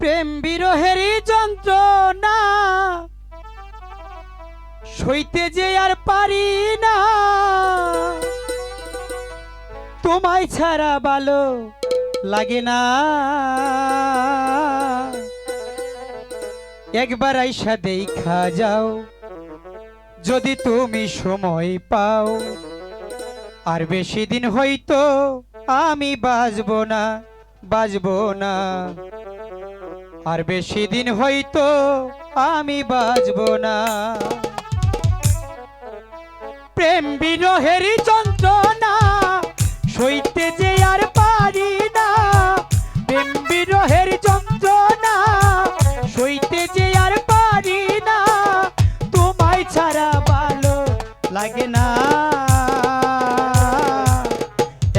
প্রেম বিরহেরই যন্ত্রণা। সইতে যে আর পারি না। তোমায় ছাড়া ভালো লাগে না। একবার আইসা দেখা যাও, যদি তুমি সময় পাও। আর বেশি দিন হইতো আমি বাজবো না বাজবো না। আর বেশি দিন হইতো আমি বাজবো না। প্রেম বিরহেরই যন্ত্রণা, সইতে যে আর পারি না। প্রেম বিরহের যন্ত্রণা, সইতে যে আর পারি না। তোমায় ছাড়া ভালো লাগে না।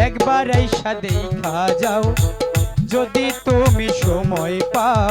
একবার আইসা দেখা যাও, যদি তুমি সময় পাও।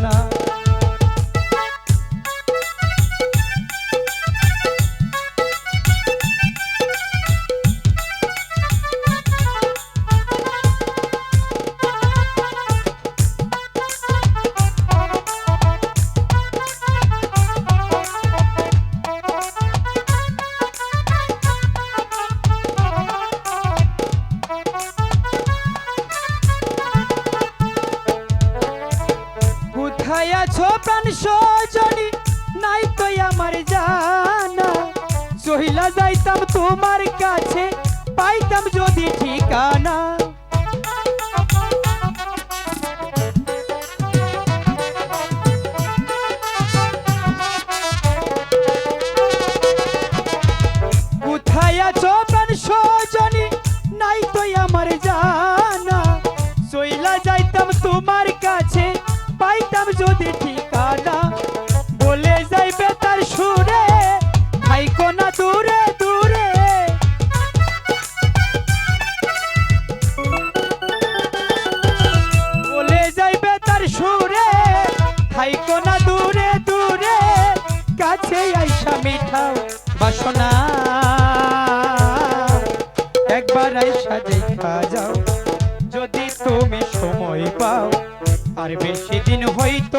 আছো প্রাণ সজনী নাই তো আমার জানা। সহিলা যাইতাম তোমার কাছে পাইতাম যদি ঠিকানা। যদি ঠিকানা বলে যাইবে তার সুরে থাইকো না দূরে দূরে। বলে যাইবে তার সুরে থাইকো না দূরে দূরে কাছে আইসা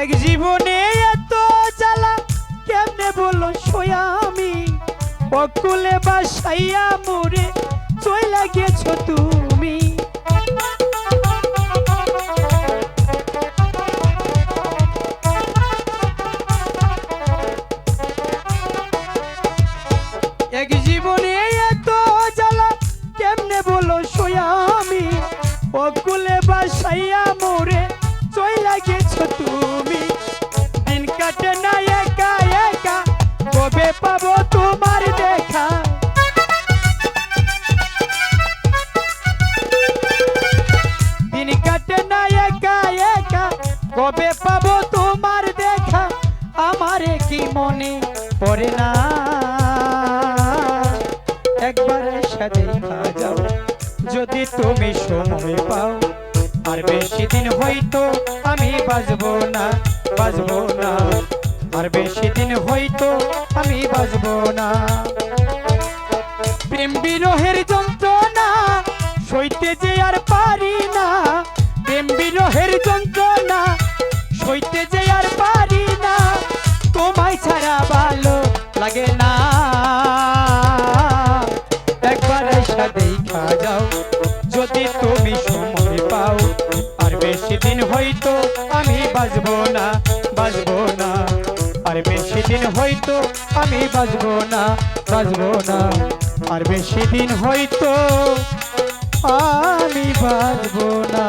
এক জীবনে এত জ্বালা, কেমনে বলো সোয়া আমি? অকুলে বাসাইয়া মোরে চইলা গেছো তুমি। এক জীবনে এত জ্বালা, কেমনে বলো সোয়া আমি? অকুলে আমারে কি মনে পড়ে না? একবার দেখা যাও যদি তুমি সময় পাও, আর বেশি দিন হইতো আমি বাজবো না বাজবো না। আর বেশি দিন হইতো আমি বাজবো না। প্রেম বিরহের যন্ত্রণা সইতে যে আর পারি না। প্রেম বিরহের যন্ত্রণা সইতে লাগে না। একবার এসা দেখা যাও, যদি তুমি সময় পাও। আর বেশি দিন হয়তো আমি বাজবো না বাজবো না। আর বেশি দিন হয়তো আমি বাজবো না বাজবো না। আর বেশি দিন হয়তো আমি বাজবো না।